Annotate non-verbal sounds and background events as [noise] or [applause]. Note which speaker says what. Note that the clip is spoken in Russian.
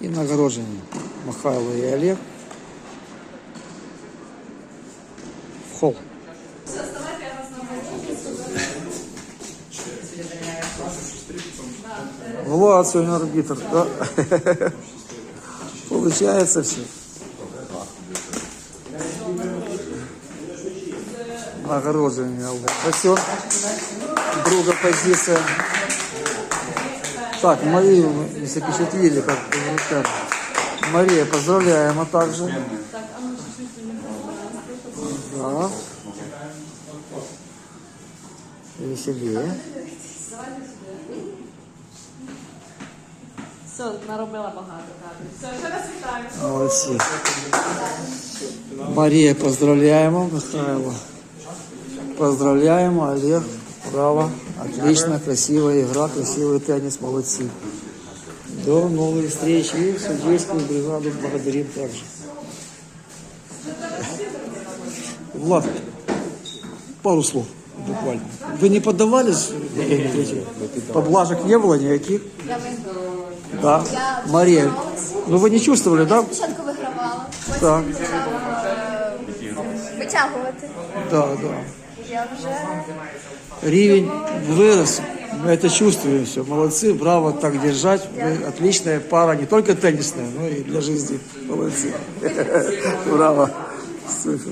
Speaker 1: І нагороджені Михайло і Олег. В хол. Влад сегодня арбитр, да? [laughs] Получается все. Нагороджение Спасибо. Друга позиция. Так, Марию мы запечатлели как результат. Мария, поздравляем, а также. Да. Веселее.
Speaker 2: Все, наробила багато кадрів. Все, ще раз вітаю.
Speaker 1: Молодцы. Мария, поздравляем, Михайло. Поздравляем, Олег. Браво. Отлично, красивая игра, красивый теннис, молодцы. До новых встреч и судейскую бригаду благодарим также. Влад, пару слов буквально. Вы не поддавались? Поблажек не было никаких? Да. Мария, ну вы не чувствовали, да?
Speaker 3: спочатку вигравала, потім
Speaker 1: Так. Да, да.
Speaker 3: Я
Speaker 1: вырос, мы это чувствуем все. Молодцы, браво, так держать. Вы отличная пара, не только теннисная, но и для жизни. Молодцы. [laughs] Браво. Супер.